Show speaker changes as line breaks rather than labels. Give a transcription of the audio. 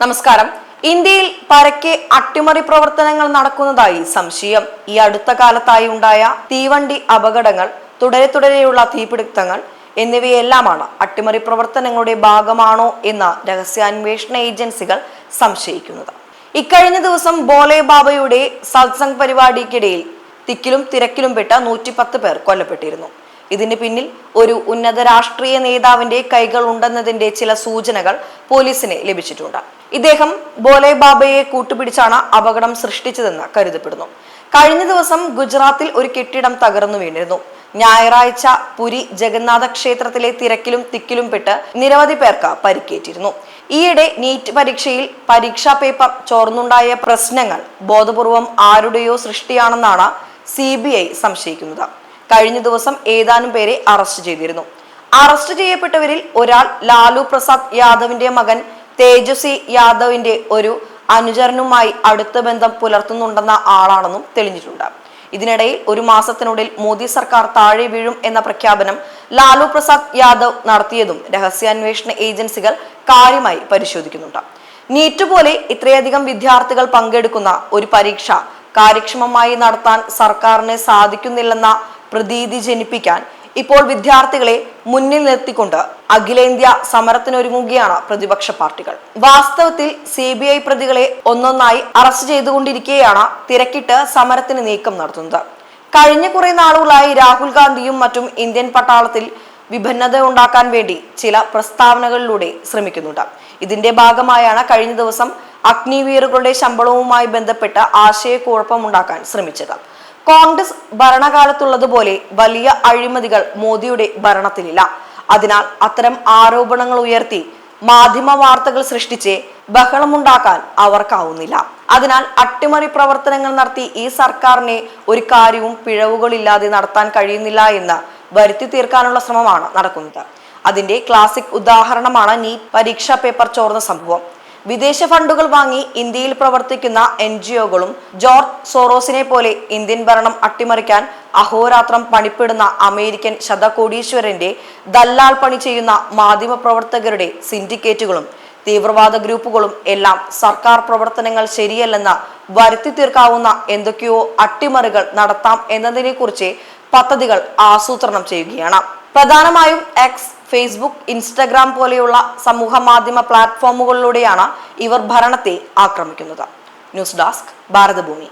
നമസ്കാരം. ഇന്ത്യയിൽ പരക്കെ അട്ടിമറി പ്രവർത്തനങ്ങൾ നടക്കുന്നതായി സംശയം. ഈ അടുത്ത കാലത്തായി ഉണ്ടായ തീവണ്ടി അപകടങ്ങൾ തുടരെ തുടരെയുള്ള തീപിടുത്തങ്ങൾ എന്നിവയെല്ലാമാണ് അട്ടിമറി പ്രവർത്തനങ്ങളുടെ ഭാഗമാണോ എന്ന് രഹസ്യാന്വേഷണ ഏജൻസികൾ സംശയിക്കുന്നത്. ഇക്കഴിഞ്ഞ ദിവസം ബോലെ ബാബയുടെ സത്സംഗ് പരിപാടിക്കിടയിൽ തിക്കിലും തിരക്കിലും പെട്ട നൂറ്റി പത്ത് പേർ കൊല്ലപ്പെട്ടിരുന്നു. ഇതിന് പിന്നിൽ ഒരു ഉന്നത രാഷ്ട്രീയ നേതാവിന്റെ കൈകൾ ഉണ്ടെന്നതിന്റെ ചില സൂചനകൾ പോലീസിന് ലഭിച്ചിട്ടുണ്ട്. ഇദ്ദേഹം ബോലെ ബാബയെ കൂട്ടുപിടിച്ചാണ് അപകടം സൃഷ്ടിച്ചതെന്ന് കരുതപ്പെടുന്നു. കഴിഞ്ഞ ദിവസം ഗുജറാത്തിൽ ഒരു കെട്ടിടം തകർന്നു വീണിരുന്നു. ഞായറാഴ്ച പുരി ജഗന്നാഥ ക്ഷേത്രത്തിലെ തിരക്കിലും തിക്കിലും പെട്ട് നിരവധി പേർക്ക് പരിക്കേറ്റിരുന്നു. ഈയിടെ നീറ്റ് പരീക്ഷയിൽ പരീക്ഷാ പേപ്പർ ചോർന്നുണ്ടായ പ്രശ്നങ്ങൾ ബോധപൂർവം ആരുടെയോ സൃഷ്ടിയാണെന്നാണ് സി സംശയിക്കുന്നത്. കഴിഞ്ഞ ദിവസം ഏതാനും പേരെ അറസ്റ്റ് ചെയ്തിരുന്നു. അറസ്റ്റ് ചെയ്യപ്പെട്ടവരിൽ ഒരാൾ ലാലു പ്രസാദ് യാദവിന്റെ മകൻ തേജസ്വി യാദവിന്റെ ഒരു അനുചരനുമായി അടുത്ത ബന്ധം പുലർത്തുന്നുണ്ടെന്ന ആളാണെന്നും തെളിഞ്ഞിട്ടുണ്ട്. ഇതിനിടയിൽ ഒരു മാസത്തിനുള്ളിൽ മോദി സർക്കാർ താഴെ വീഴും എന്ന പ്രഖ്യാപനം ലാലു പ്രസാദ് യാദവ് നടത്തിയതും രഹസ്യാന്വേഷണ ഏജൻസികൾ കാര്യമായി പരിശോധിക്കുന്നുണ്ട്. നീറ്റ് പോലെ ഇത്രയധികം വിദ്യാർത്ഥികൾ പങ്കെടുക്കുന്ന ഒരു പരീക്ഷ കാര്യക്ഷമമായി നടത്താൻ സർക്കാരിന് സാധിക്കുന്നില്ലെന്ന പ്രതീതി ജനിപ്പിക്കാൻ ഇപ്പോൾ വിദ്യാർത്ഥികളെ മുന്നിൽ നിർത്തിക്കൊണ്ട് അഖിലേന്ത്യാ സമരത്തിനൊരുങ്ങുകയാണ് പ്രതിപക്ഷ പാർട്ടികൾ. വാസ്തവത്തിൽ സി ബി ഐ പ്രതികളെ ഒന്നൊന്നായി അറസ്റ്റ് ചെയ്തുകൊണ്ടിരിക്കെയാണ് തിരക്കിട്ട് സമരത്തിന് നീക്കം നടത്തുന്നത്. കഴിഞ്ഞ കുറെ നാളുകളായി രാഹുൽ ഗാന്ധിയും മറ്റും ഇന്ത്യൻ പട്ടാളത്തിൽ വിഭിന്നത ഉണ്ടാക്കാൻ വേണ്ടി ചില പ്രസ്താവനകളിലൂടെ ശ്രമിക്കുന്നുണ്ട്. ഇതിന്റെ ഭാഗമായാണ് കഴിഞ്ഞ ദിവസം അഗ്നിവീറുകളുടെ ശമ്പളവുമായി ബന്ധപ്പെട്ട് ആശയക്കുഴപ്പമുണ്ടാക്കാൻ ശ്രമിച്ചത്. കോൺഗ്രസ് ഭരണകാലത്തുള്ളതുപോലെ വലിയ അഴിമതികൾ മോദിയുടെ ഭരണത്തിലില്ല. അതിനാൽ അത്തരം ആരോപണങ്ങൾ ഉയർത്തി മാധ്യമ വാർത്തകൾ സൃഷ്ടിച്ച് ബഹളമുണ്ടാക്കാൻ അവർക്കാവുന്നില്ല. അതിനാൽ അട്ടിമറി പ്രവർത്തനങ്ങൾ നടത്തി ഈ സർക്കാരിനെ ഒരു കാര്യവും പിഴവുകളില്ലാതെ നടത്താൻ കഴിയുന്നില്ല എന്ന് വരുത്തി തീർക്കാനുള്ള ശ്രമമാണ് നടക്കുന്നത്. അതിന്റെ ക്ലാസിക് ഉദാഹരണമാണ് നീറ്റ് പരീക്ഷാ പേപ്പർ ചോർന്ന സംഭവം. വിദേശ ഫണ്ടുകൾ വാങ്ങി ഇന്ത്യയിൽ പ്രവർത്തിക്കുന്ന എൻ ജി ജോർജ് സോറോസിനെ പോലെ ഇന്ത്യൻ ഭരണം അട്ടിമറിക്കാൻ അഹോരാത്രം പണിപ്പെടുന്ന അമേരിക്കൻ ശതകോടീശ്വരന്റെ ദല്ലാൽ പണി ചെയ്യുന്ന മാധ്യമ പ്രവർത്തകരുടെ സിൻഡിക്കേറ്റുകളും തീവ്രവാദ ഗ്രൂപ്പുകളും എല്ലാം സർക്കാർ പ്രവർത്തനങ്ങൾ ശരിയല്ലെന്ന് വരുത്തി തീർക്കാവുന്ന എന്തൊക്കെയോ അട്ടിമറികൾ നടത്താം എന്നതിനെ കുറിച്ച് പദ്ധതികൾ ആസൂത്രണം ചെയ്യുകയാണ്. പ്രധാനമായും എക്സ് ഫേസ്ബുക്ക് ഇൻസ്റ്റഗ്രാം പോലെയുള്ള സമൂഹ മാധ്യമ പ്ലാറ്റ്ഫോമുകളിലൂടെയാണ് ഇവർ ഭരണത്തെ ആക്രമിക്കുന്നത്. News desk Bharathabhoomi.